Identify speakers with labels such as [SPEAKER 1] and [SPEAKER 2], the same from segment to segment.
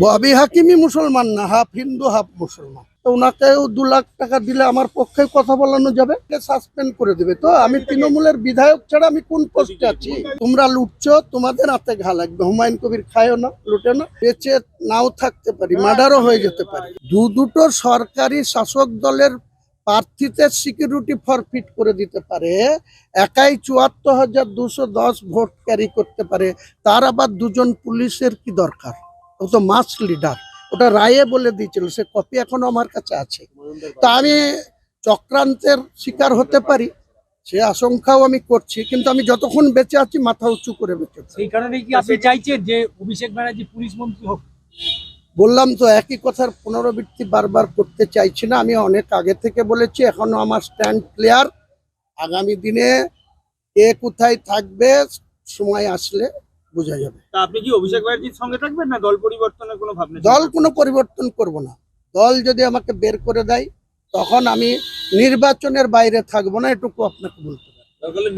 [SPEAKER 1] ববি হাকিমি মুসলমান না, half Hindu, half মুসলমান। তো ওনাকেও দু লাখ টাকা দিলে আমার পক্ষে কথা বলানো যাবে সাসপেন্ড করে দেবে। তো আমি তৃণমূলের বিধায়ক ছাড়া আমি কোন পোস্টে আছি? তোমরা লুটছো, তোমাদের হাতে ঘা লাগবে, হুমায়ুন কবির খায়ও না, লুটে না, বেঁচে নাও থাকতে পারি, মার্ডারও হয়ে যেতে পারে। দু দুটো সরকারি শাসক দলের প্রার্থীতে সিকিউরিটি ফরফিট করে দিতে পারে, একাই চুয়াত্তর হাজার দুশো দশ ভোট ক্যারি করতে পারে, তার আবার দুজন পুলিশের কি দরকার? ও তো মাস লিডার ওটা রায়ে বলে দিয়েছিল সে কপি এখনও আমার কাছে আছে। তা আমি চক্রান্তের শিকার হতে পারি সে আশঙ্কাও আমি করছি কিন্তু আমি যতক্ষণ বেঁচে আছি মাথা উঁচু করে বেঁচে
[SPEAKER 2] সেই কারণে কি আপনি চাইছেন যে অভিষেক ব্যানার্জি পুলিশ মন্ত্রী হোক?
[SPEAKER 1] বললাম তো একই কথার পুনরাবৃত্তি বারবার করতে চাইছি না আমি অনেক আগে থেকে বলেছি এখনও আমার স্ট্যান্ড ক্লিয়ার আগামী দিনে কে কোথায় থাকবে সময় আসলে বোঝা যাবে।
[SPEAKER 3] তা আপনি কি অভিষেক ব্যানার্জির সঙ্গে থাকবেন না দল পরিবর্তনের কোনো ভাবনা
[SPEAKER 1] দল কোনো পরিবর্তন করব না। দল যদি আমাকে বের করে দেয় তখন আমি নির্বাচনের বাইরে থাকব না এটুকু আপনাকে বলতে পারি।
[SPEAKER 3] তাহলে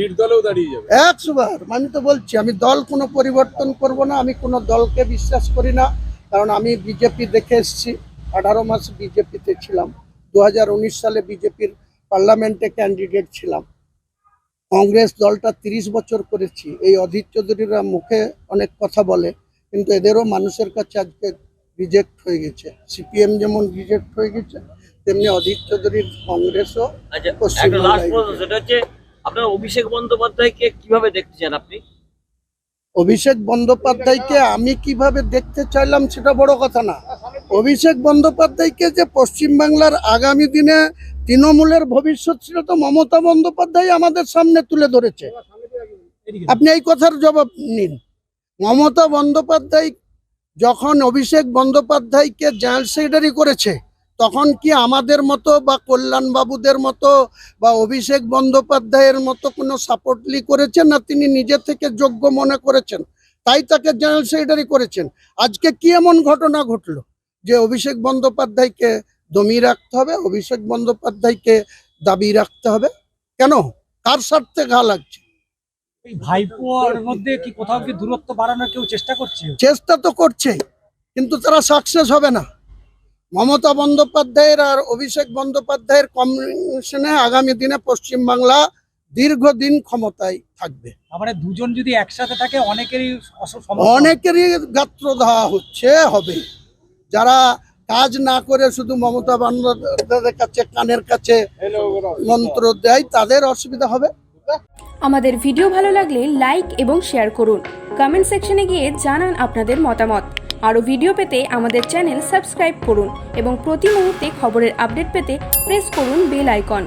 [SPEAKER 3] দাঁড়িয়ে যাবে।
[SPEAKER 1] একশো বার আমি তো বলছি আমি দল কোনো পরিবর্তন করব না আমি কোনো দলকে বিশ্বাস করি না কারণ আমি বিজেপি দেখে এসেছি। আঠারো মাস বিজেপিতে ছিলাম। দু হাজার উনিশ সালে বিজেপির পার্লামেন্টে ক্যান্ডিডেট ছিলাম। কংগ্রেস দলটা তিরিশ বছর করেছি। এই অধীর চৌধুরীরা মুখে অনেক কথা বলে কিন্তু এদেরও মানুষের কাছে আজকে রিজেক্ট হয়ে গেছে। সিপিএম যেমন রিজেক্ট হয়ে গেছে তেমনি অধীর চৌধুরীর কংগ্রেসও
[SPEAKER 4] আচ্ছা সেটা হচ্ছে আপনার অভিষেক বন্দ্যোপাধ্যায়কে কীভাবে দেখতে চান আপনি?
[SPEAKER 1] অভিষেক বন্দ্যোপাধ্যায়কে আমি কীভাবে দেখতে চাইলাম সেটা বড় কথা না। অভিষেক বন্দ্যোপাধ্যায়কে যে পশ্চিমবাংলার আগামী দিনে তৃণমূলের ভবিষ্যৎ ছিল তো মমতা বন্দ্যোপাধ্যায় আমাদের সামনে তুলে ধরেছে। আপনি এই কথার জবাব নিন। মমতা বন্দ্যোপাধ্যায় যখন অভিষেক বন্দ্যোপাধ্যায়কে জেনারেল সেক্রেটারি করেছে, তখন কি আমাদের মতো বা কল্যাণ বাবুদের মতো বা অভিষেক বন্দ্যোপাধ্যায়ের মতো কোনো সাপোর্টলি করেছেন না তিনি নিজে থেকে যোগ্য মনে করেছেন? তাই তাকে জেনারেল সেক্রেটারি করেছেন। আজকে কি এমন ঘটনা ঘটলো যে অভিষেক বন্দ্যোপাধ্যায়কে দমিয়ে রাখতে হবে অভিষেক বন্দ্যোপাধ্যায়কে দাবি রাখতে হবে। কেন? কার স্বার্থে ঘা লাগছে?
[SPEAKER 2] ভাইপোর মধ্যে কি কোথাও কি দূরত্ব বাড়ানোর কেউ চেষ্টা করছে?
[SPEAKER 1] চেষ্টা তো করছেই কিন্তু তারা সাকসেস হবে না। মমতা বন্দ্যোপাধ্যায়ের আর অভিষেক বন্দ্যোপাধ্যায়ের কম্বিনেশনে আগামী দিনে পশ্চিমবাংলা দীর্ঘদিন ক্ষমতায় থাকবে।
[SPEAKER 2] মানে দুজন যদি একসাথে থাকে অনেকেরই।
[SPEAKER 1] অনেকেরই গাত্র দেওয়া হচ্ছে হবে। যারা কাজ না করে শুধু মমতা বন্দ্যোপাধ্যায়ের কাছে কানের কাছে মন্ত্র দেয় তাদের অসুবিধা হবে?
[SPEAKER 5] আমাদের ভিডিও ভালো লাগলে লাইক এবং শেয়ার করুন। কমেন্ট সেকশনে গিয়ে জানান আপনাদের মতামত। আরও ভিডিও পেতে আমাদের চ্যানেল সাবস্ক্রাইব করুন এবং প্রতি মুহূর্তে খবরের আপডেট পেতে প্রেস করুন বেল আইকন।